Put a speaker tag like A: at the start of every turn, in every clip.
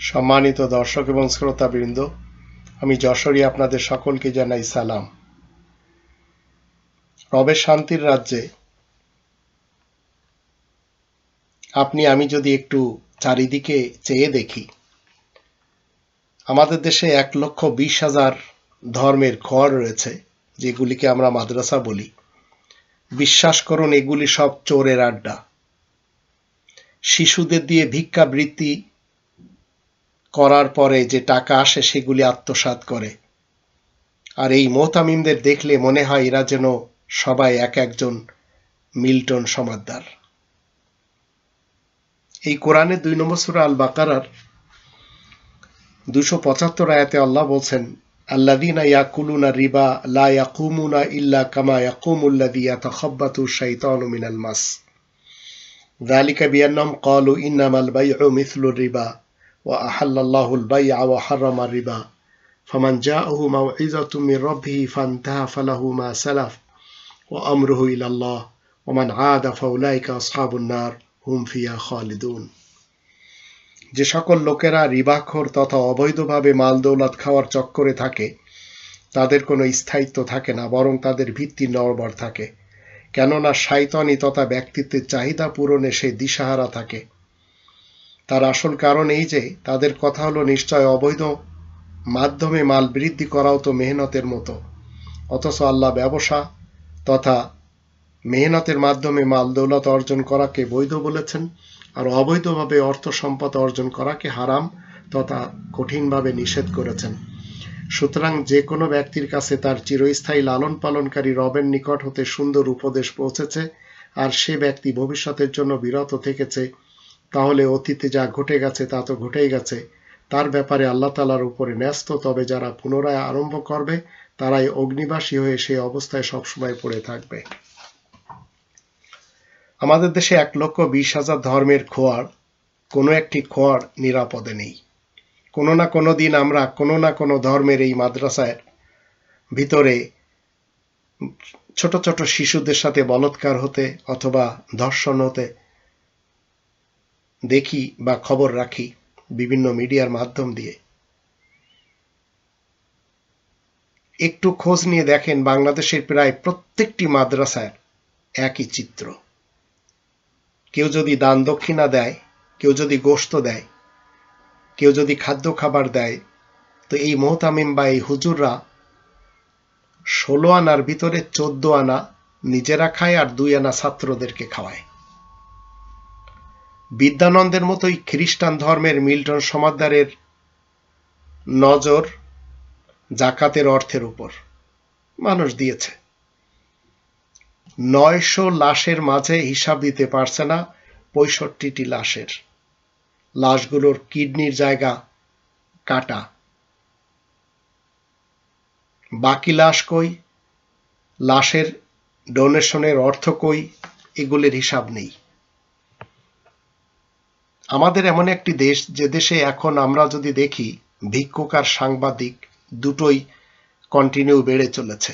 A: সম্মানিত দর্শক এবং শ্রোতাবৃন্দ, আমি যশোরী আপনাদের সকলকে জানাই সালাম। রবের শান্তির রাজ্যে, আপনি, আমি যদি একটু চারিদিকে চেয়ে দেখি, আমাদের দেশে এক লক্ষ বিশ হাজার ধর্মের ঘর রয়েছে, যেগুলিকে আমরা মাদ্রাসা বলি। বিশ্বাস করুন, এগুলি সব চোরের আড্ডা। শিশুদের দিয়ে ভিক্ষাবৃত্তি করার পরে যে টাকা আসে সেগুলি আত্মসাৎ করে আর এই মোহতামিমদের দেখলে মনে হয় এরা যেন সবাই এক একজন মিল্টন সমাদ্দার এই কোরআনের দুই নম্বর সুরা আল বাকারার দুশো পঁচাত্তর আয়াতে আল্লাহ বলছেন আল্লাদিনা ইয়াকুলুনা রিবা লা ইয়াকুমুনা ইল্লা কামা ইয়াকুমুল্লাদি ইয়াতাখাব্বাতু শাইতানু মিনাল মাস ذلك بأنهم قالوا إنما البيع مثل الربا وأحل الله البيع وحرم الربا فمن جاءه موعظة من ربه فانتهى فله ما سلف وأمره إلى الله ومن عاد فأولئك أصحاب النار হুম ফিয়া খালিদুন যে সকল লোকেরা রিবাখোর তথা অবৈধভাবে মাল দৌলত খাওয়ার চক্করে থাকে তাদের কোনো স্থায়িত্ব থাকে না বরং তাদের ভিত্তি নড়বড় থাকে কেননা শাইতানি তথা ব্যক্তিত্বের চাহিদা পূরণে সে দিশাহারা থাকে তার আসল কারণ এই যে, তাদের কথা হলো নিশ্চয় অবৈধ মাধ্যমে মাল বৃদ্ধি করাও তো মেহনতের মতো। অথচ আল্লাহ ব্যবসা তথা মেহনতের মাধ্যমে মাল দৌলত অর্জন করাকে বৈধ বলেছেন, আর অবৈধভাবে অর্থ সম্পদ অর্জন করাকে হারাম তথা কঠিনভাবে নিষেধ করেছেন। সুতরাং যে কোনো ব্যক্তির কাছে তার চিরস্থায়ী লালন পালনকারী রবের নিকট হতে সুন্দর উপদেশ পৌঁছেছে, আর সে ব্যক্তি ভবিষ্যতের জন্য বিরত থেকেছে তাহলে অতীতে যা ঘটে গেছে তা তো ঘটেই গেছে। তার ব্যাপারে আল্লাহ তালার উপরে ন্যস্ত, তবে যারা পুনরায় আরম্ভ করবে, তারাই অগ্নিবাসী হয়ে সেই অবস্থায় সবসময় পড়ে থাকবে। আমাদের দেশে এক লক্ষ বিশ হাজার ধর্মের খোয়ার, কোনো একটি খোয়ার নিরাপদে নেই। কোনো না কোনো দিন আমরা কোনো না কোনো ধর্মের এই মাদ্রাসার ভিতরে ছোট ছোট শিশুদের সাথে বলৎকার হতে অথবা ধর্ষণ হতে দেখি বা খবর রাখি বিভিন্ন মিডিয়ার মাধ্যম দিয়ে। একটু খোঁজ নিয়ে দেখেন বাংলাদেশের প্রায় প্রত্যেকটি মাদ্রাসার একই চিত্র। কেউ যদি দান দক্ষিণা দেয়, কেউ যদি গোস্ত দেয়, কেউ যদি খাদ্য খাবার দেয়, তো এই মোহতামিম বা এই হুজুররা ষোলো আনার ভিতরে চোদ্দ আনা নিজেরা খায় আর দুই আনা ছাত্রদেরকে খাওয়ায়। বিদ্যানন্দের মতোই খ্রিস্টান ধর্মের মিল্টন সমাদ্দারের নজর জাকাতের অর্থের উপর। মানুষ দিয়েছে। নয়শো লাশের মাঝে হিসাব দিতে পারছে না পঁয়ষট্টিটি লাশের। লাশগুলোর কিডনির জায়গা কাটা। বাকি লাশ কই? লাশের ডোনেশনের অর্থ কই? এগুলির হিসাব নেই। আমাদের এমন একটি দেশ, যে দেশে এখন আমরা যদি দেখি, ভিক্ষুক আর সাংবাদিক দুটোই কন্টিনিউ বেড়ে চলেছে।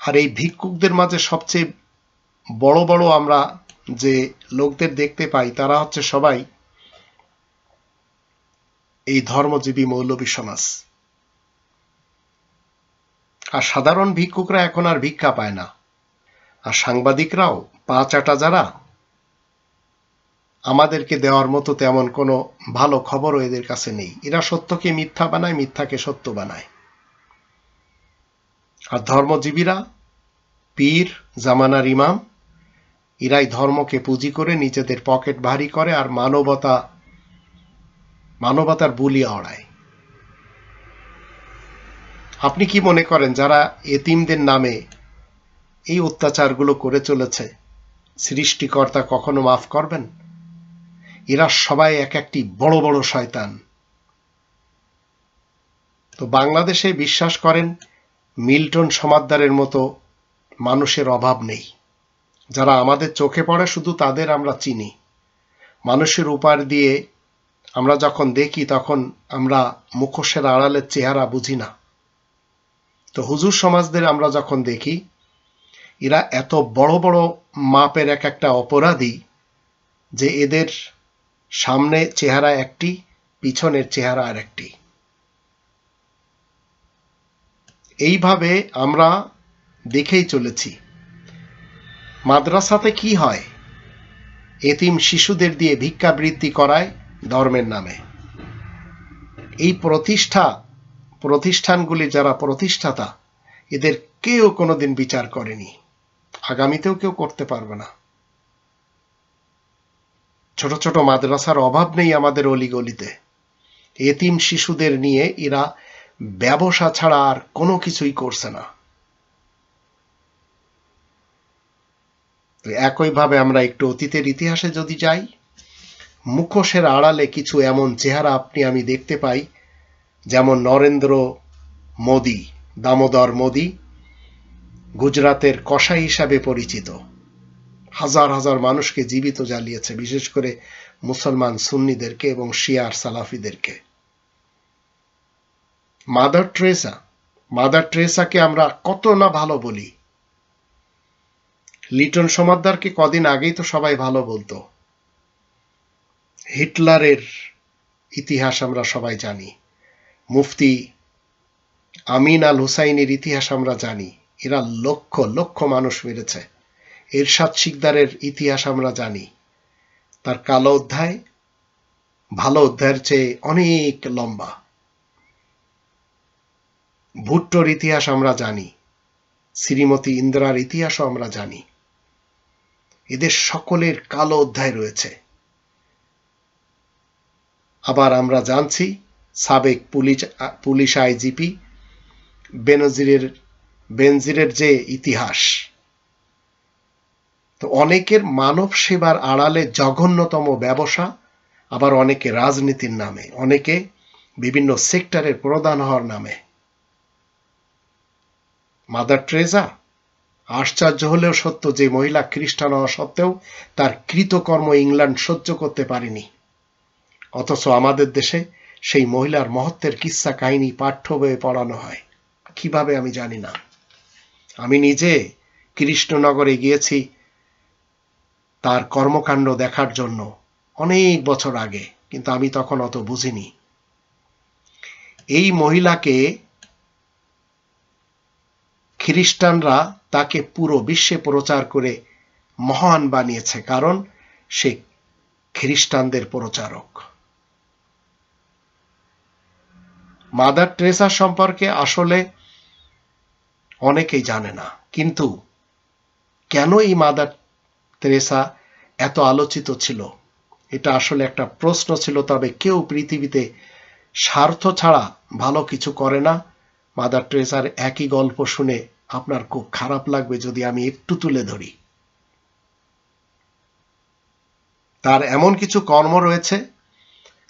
A: আর এই ভিক্ষুকদের মাঝে সবচেয়ে বড় বড় আমরা যে লোকদের দেখতে পাই, তারা হচ্ছে সবাই এই ধর্মজীবী মৌলবী সমাজ। আর সাধারণ ভিক্ষুকরা এখন আর ভিক্ষা পায় না। আর সাংবাদিকরাও পা চাটা যারা আমাদেরকে দেওয়ার মতো তেমন কোনো ভালো খবরও এদের কাছে নেই। এরা সত্যকে মিথ্যা বানায়, মিথ্যাকে সত্য বানায়। আর ধর্মজীবীরা, পীর, জামানার ইমাম, এরাই ধর্মকে পুঁজি করে নিজেদের পকেট ভারী করে আর মানবতা, মানবতার বুলি অড়ায় আপনি কি মনে করেন যারা এতিমদের নামে এই অত্যাচারগুলো করে চলেছে, সৃষ্টিকর্তা কখনো মাফ করবেন? এরা সবাই এক একটি বড় বড় শয়তান। তো বাংলাদেশে বিশ্বাস করেন, মিল্টন সমাদ্দারের মতো মানুষের অভাব নেই। যারা আমাদের চোখে পড়ে, শুধু তাদের আমরা চিনি। মানুষের উপার দিয়ে আমরা যখন দেখি, তখন আমরা মুখোশের আড়ালের চেহারা বুঝি না। তো হুজুর সমাজদের আমরা যখন দেখি, এরা এত বড় বড় মাপের এক একটা অপরাধী যে এদের সামনে চেহারা একটি, পিছনের চেহারা আর একটি এইভাবে আমরা দেখেই চলেছি। মাদ্রাসাতে কি হয়? এতিম শিশুদের দিয়ে ভিক্ষাবৃত্তি করায় ধর্মের নামে। এই প্রতিষ্ঠা, প্রতিষ্ঠানগুলি যারা প্রতিষ্ঠাতা, এদের কেউ কোনোদিন বিচার করেনি। আগামীতেও কেউ করতে পারবে না। ছোট ছোট মাদ্রাসার অভাব নেই আমাদের অলিগলিতে। এতিম শিশুদের নিয়ে এরা ব্যবসা ছাড়া আর কোনো কিছুই করছে না। একইভাবে আমরা একটু অতীতের ইতিহাসে যদি যাই, মুখোশের আড়ালে কিছু এমন চেহারা আপনি আমি দেখতে পাই, যেমন নরেন্দ্র মোদি, দামোদর মোদি, গুজরাতের কসাই হিসাবে পরিচিত। হাজার হাজার মানুষকে জীবিত জ্বালিয়েছে, বিশেষ করে মুসলমান সুন্নিদেরকে এবং শিয়ার সালাফিদেরকে। মাদার ট্রেসা, মাদার ট্রেসাকে আমরা কত না ভালো বলি। লিটন সমাদ্দারকে কদিন আগেই তো সবাই ভালো বলতো। হিটলারের ইতিহাস আমরা সবাই জানি। মুফতি আমিন আল হুসাইনের ইতিহাস আমরা জানি। এরা লক্ষ লক্ষ মানুষ মেরেছে। এরশাদ শিকদারের ইতিহাস আমরা জানি। তার কালো অধ্যায়, ভালো অধ্যায়ের চেয়ে অনেক লম্বা। ভুট্টোর ইতিহাস আমরা জানি, শ্রীমতী ইন্দিরার ইতিহাসও আমরা জানি। এদের সকলের কালো অধ্যায় রয়েছে। আবার আমরা জানছি, সাবেক পুলিশ পুলিশ আইজিপি, বেনজিরের বেনজিরের যে ইতিহাস। তো অনেকের মানব সেবার আড়ালে জঘন্যতম ব্যবসা, আবার অনেকে রাজনীতির নামে, অনেকে বিভিন্ন সেক্টরের প্রধান হওয়ার নামে। মাদার ট্রেজা আশ্চর্য হলেও সত্য যে মহিলা খ্রিস্টান হওয়া সত্ত্বেও তার কৃতকর্ম ইংল্যান্ড সহ্য করতে পারেনি। অথচ আমাদের দেশে সেই মহিলার মহত্বের কিস্সা কাহিনী পাঠ্য বইয়ে পড়ানো হয়, কীভাবে আমি জানি না। আমি নিজে কৃষ্ণনগরে গিয়েছি তার কর্মকাণ্ড দেখার জন্য অনেক বছর আগে, কিন্তু আমি তখন অত বুঝিনি। এই মহিলাকে খ্রিস্টানরা তাকে পুরো বিশ্বে প্রচার করে মহান বানিয়েছে, কারণ সে খ্রিস্টানদের প্রচারক। মাদার ট্রেসা সম্পর্কে আসলে অনেকেই জানে না, কিন্তু কেন এই মাদার তেরেসা এত আলোচিত ছিল। এটা আসলে একটা প্রশ্ন ছিল, তবে কেউ পৃথিবীতে স্বার্থ ছাড়া ভালো কিছু করে না। মাদার ট্রেসার একই গল্প শুনে আপনার খুব খারাপ লাগবে যদি আমি একটু তুলে ধরি। তার এমন কিছু কর্ম রয়েছে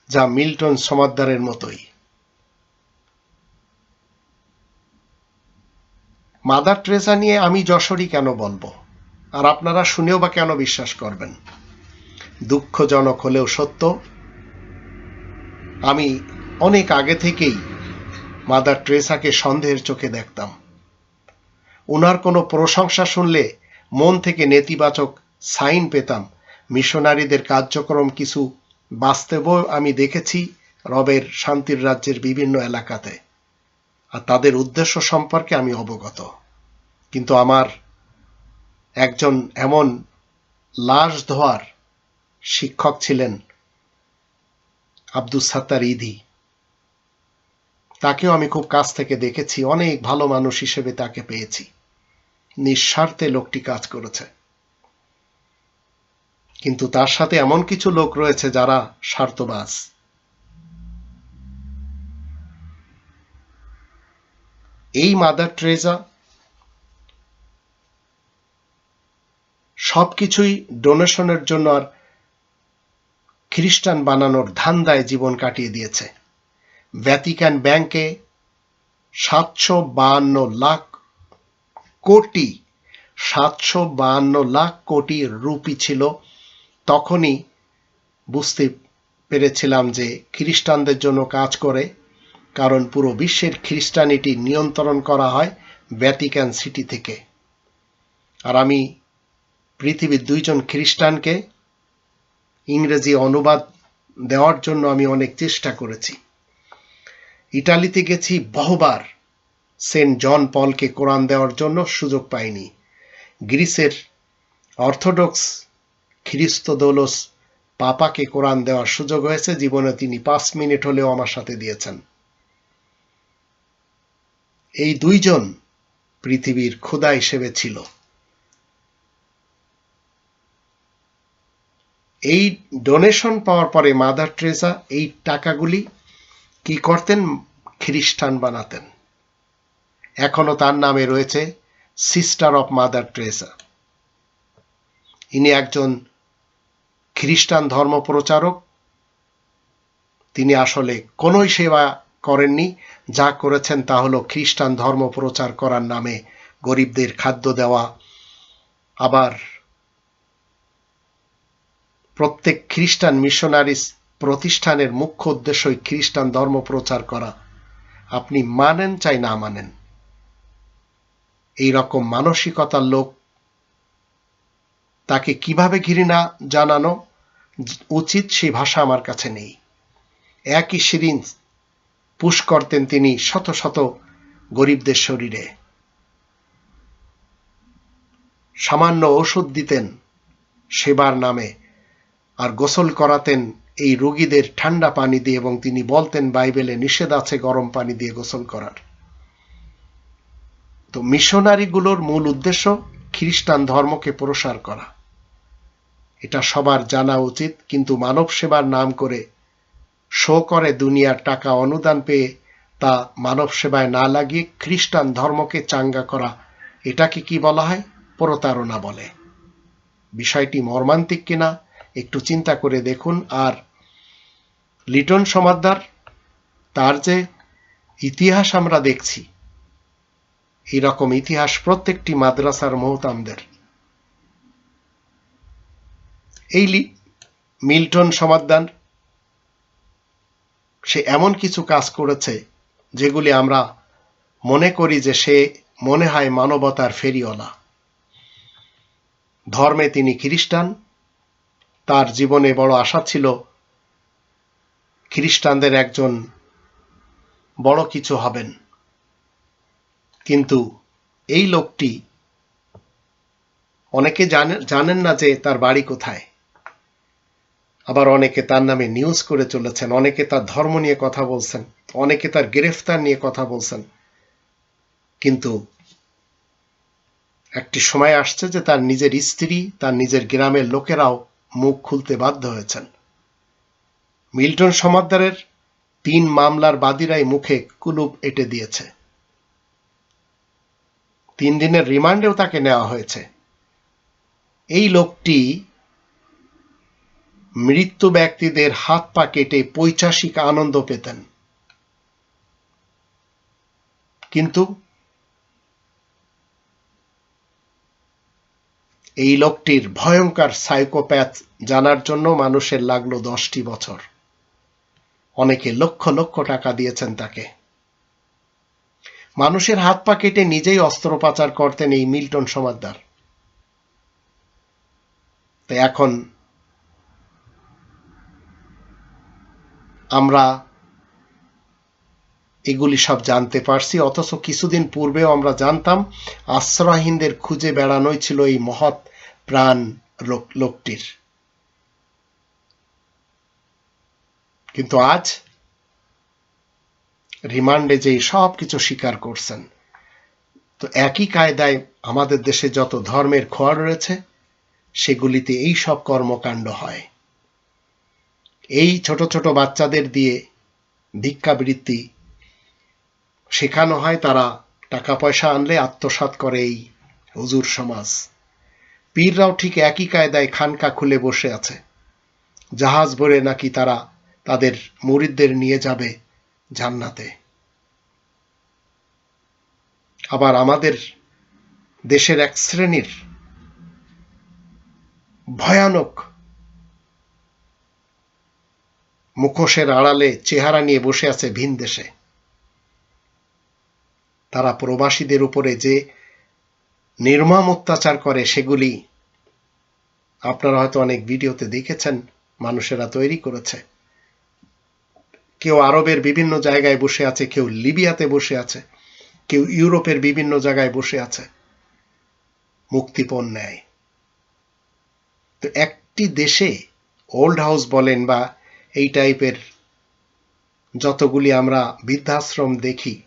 A: যা মিল্টন সমাদ্দারের মতোই। মাদার ট্রেসা নিয়ে আমি যশোরই কেন বলব? আর আপনারা শুনেও বা কেন বিশ্বাস করবেন? দুঃখজনক হলেও সত্য, আমি অনেক আগে থেকেই মাদার ট্রেসাকে সন্দেহের চোখে দেখতাম। ওনার কোনো প্রশংসা শুনলে মন থেকে নেতিবাচক সাইন পেতাম, মিশনারিদের কার্যক্রম কিছু বাস্তবেও আমি দেখেছি রবের শান্তির রাজ্যের বিভিন্ন এলাকাতে। আর তাদের উদ্দেশ্য সম্পর্কে আমি অবগত। কিন্তু আমার একজন এমন লাশ ধোয়ার শিক্ষক ছিলেন আব্দুল সাত্তার ইদি। তাকেও আমি খুব কাছ থেকে দেখেছি, অনেক ভালো মানুষ হিসেবে তাকে পেয়েছি। নিঃস্বার্থে লোকটি কাজ করেছে। কিন্তু তার সাথে এমন কিছু লোক রয়েছে যারা স্বার্থবাজ। এই মাদার ট্রেজা সবকিছুই ডোনেশনের জন্য আর খ্রিস্টান বানানোর ধান্দায় জীবন কাটিয়ে দিয়েছে। ভ্যাটিকান ব্যাংকে সাতশো বাহান্ন লাখ কোটি, সাতশো বাহান্ন লাখ কোটি রুপি ছিল। তখনই বুঝতে পেরেছিলাম যে খ্রিস্টানদের জন্য কাজ করে, কারণ পুরো বিশ্বের খ্রিস্টানিটি নিয়ন্ত্রণ করা হয় ভ্যাটিকান সিটি থেকে। আর আমি পৃথিবীর দুইজন খ্রিস্টানকে ইংরেজি অনুবাদ দেওয়ার জন্য আমি অনেক চেষ্টা করেছি। ইটালিতে গেছি বহুবার। সেন্ট জন পলকে কোরআন দেওয়ার জন্য সুযোগ পাইনি। গ্রিসের অর্থোডক্স খ্রিস্তদৌলস পাপাকে কোরআন দেওয়ার সুযোগ হয়েছে, জীবনে তিনি পাঁচ মিনিট হলেও আমার সাথে দিয়েছেন। এই দুইজন পৃথিবীর ক্ষুদা হিসেবে ছিল। এই ডোনেশন পাওয়ার পরে মাদার ট্রেজা এই টাকাগুলি কি করতেন? খ্রিস্টান বানাতেন। এখনও তার নামে রয়েছে সিস্টার অফ মাদার ট্রেজা ইনি একজন খ্রিস্টান ধর্ম প্রচারক তিনি আসলে কোনোই সেবা করেননি। যা করেছেন তা হলো খ্রিস্টান ধর্ম প্রচার করার নামে গরিবদের খাদ্য দেওয়া, আবার প্রত্যেক খ্রিস্টান মিশনারিস প্রতিষ্ঠানের মুখ্য উদ্দেশ্যই খ্রিস্টান ধর্ম প্রচার করা। আপনি মানেন চাই না মানেন। এই রকম মানসিকতার লোক তাকে কীভাবে ঘৃণা জানানো উচিত সেই ভাষা আমার কাছে নেই। একই সিরিঞ্জ পুশ করতেন তিনি শত শত গরিবদের শরীরে। সামান্য ওষুধ দিতেন সেবার নামে আর গোসল করাতেন এই রোগীদের ঠান্ডা পানি দিয়ে এবং তিনি বলতেন বাইবেলে নিষেধ আছে গরম পানি দিয়ে গোসল করার। তো মিশনারিগুলোর মূল উদ্দেশ্য খ্রিস্টান ধর্মকে প্রসার করা। এটা সবার জানা উচিত, কিন্তু মানব সেবার নাম করে শো করে দুনিয়ার টাকা অনুদান পেয়ে তা মানব সেবায় না লাগিয়ে খ্রিস্টান ধর্মকে চাঙ্গা করা, এটাকে কি বলা হয়? প্রতারণা বলে। বিষয়টি মর্মান্তিক কিনা? একটু চিন্তা করে দেখুন। আর লিটন সমাদ্দার, তার যে ইতিহাস আমরা দেখছি, এরকম ইতিহাস প্রত্যেকটি মাদ্রাসার মহতামদের। এই মিল্টন সমাদান সে এমন কিছু কাজ করেছে, যেগুলি আমরা মনে করি যে সে মনে হয় মানবতার ফেরিওয়ালা। ধর্মে তিনি খ্রিস্টান তার জীবনে বড় আশা ছিল খ্রিস্টানদের একজন বড় কিছু হবেন। কিন্তু এই লোকটি অনেকে জানেন না যে তার বাড়ি কোথায়। আবার অনেকে তার নামে নিউজ করে চলেছেন, অনেকে তার ধর্ম নিয়ে কথা বলছেন, অনেকে তার গ্রেফতার নিয়ে কথা বলছেন। কিন্তু একটি সময় আসছে যে তার নিজের স্ত্রী, তার নিজের গ্রামের লোকেরাও মুখ খুলতে বাধ্য হয়েছেন। মিল্টন সমাদ্দারের তিন মামলার বাদীরাই মুখে কুলুপ এঁটে দিয়েছে। তিন দিনের রিমান্ডেও তাকে নেওয়া হয়েছে। এই লোকটি মৃত্যু ব্যক্তিদের হাত পা কেটে পৈচাসিক আনন্দ পেতেন। কিন্তু এই লোকটির ভয়ঙ্কর সাইকোপ্যাথ জানার জন্য মানুষের লাগল দশটি বছর। অনেকে লক্ষ লক্ষ টাকা দিয়েছেন তাকে। মানুষের হাত পা কেটে নিজেই অস্ত্রোপচার করতেন এই মিল্টন সমাদ্দার তো এখন আমরা এগুলি সব জানতে পারছি, অথচ কিছুদিন পূর্বেও আমরা জানতাম আশ্রয়হীনদের খুঁজে বেড়ানোই ছিল এই মহৎ প্রাণ লোকটির। কিন্তু আজ রিমান্ডে যে সব কিছু স্বীকার করছেন, তো একই কায়দায় আমাদের দেশে যত ধর্মের খোয়া রয়েছে, সেগুলিতে এই সব কর্মকাণ্ড হয়। এই ছোট ছোট বাচ্চাদের দিয়ে ভিক্ষাবৃত্তি শেখানো হয়, তারা টাকা পয়সা আনলে আত্মসাত করে এই হুজুর সমাজ। পীররাও ঠিক একই কায়দায় খানকা খুলে বসে আছে। জাহাজ ভরে নাকি তারা তাদের মুরিদদের নিয়ে যাবে জান্নাতে। আবার আমাদের দেশের এক শ্রেণির ভয়ানক মুখোশের আড়ালে চেহারা নিয়ে বসে আছে ভিন দেশে। তারা প্রবাসীদের উপরে যে নির্মম অত্যাচার করে, সেগুলি আপনারা হয়তো অনেক ভিডিওতে দেখেছেন, মানুষেরা তৈরি করেছে। কেউ আরবের বিভিন্ন জায়গায় বসে আছে, কেউ লিবিয়াতে বসে আছে, কেউ ইউরোপের বিভিন্ন জায়গায় বসে আছে। মুক্তিপণ নেয়। তো একটি দেশে ওল্ড হাউস বলেন বা এই টাইপের যতগুলি আমরা বৃদ্ধাশ্রম দেখি,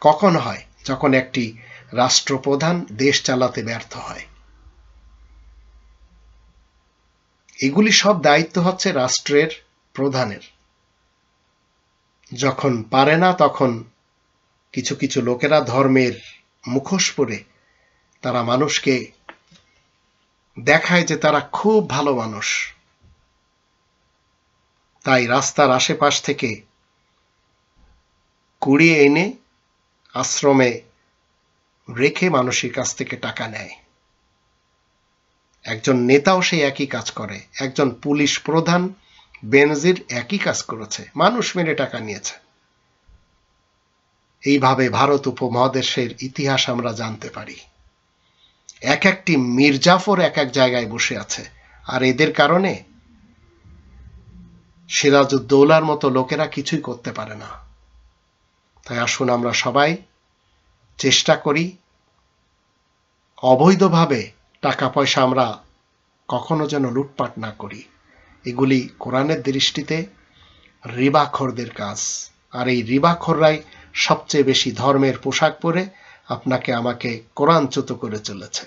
A: কখন হয়? যখন একটি রাষ্ট্রপ্রধান দেশ চালাতে ব্যর্থ হয়। এগুলি সব দায়িত্ব হচ্ছে রাষ্ট্রের প্রধানের। যখন পারে না, তখন কিছু কিছু লোকেরা ধর্মের মুখোশ পরে তারা মানুষকে দেখায় যে তারা খুব ভালো মানুষ। তাই রাস্তার আশেপাশ থেকে কুড়িয়ে এনে আশ্রমে রেখে মানুষের কাছ থেকে টাকা নেয়। একজন নেতাও সেই একই কাজ করে। একজন পুলিশ প্রধান বেনজির একই কাজ করেছে। মানুষ মেরে টাকা নিয়েছে। এইভাবে ভারত উপমহাদেশের ইতিহাস আমরা জানতে পারি। এক একটি মির্জাফর এক এক জায়গায় বসে আছে। আর এদের কারণে সিরাজউদ্দৌলার মতো লোকেরা কিছুই করতে পারে না। তাই আসুন আমরা সবাই চেষ্টা করি অবৈধভাবে টাকা পয়সা আমরা কখনো যেন লুটপাট না করি। এগুলি কোরআনের দৃষ্টিতে রিবাখরদের কাজ। আর এই রিবাখররাই সবচেয়ে বেশি ধর্মের পোশাক পরে আপনাকে আমাকে কোরআনচ্যুত করে চলেছে।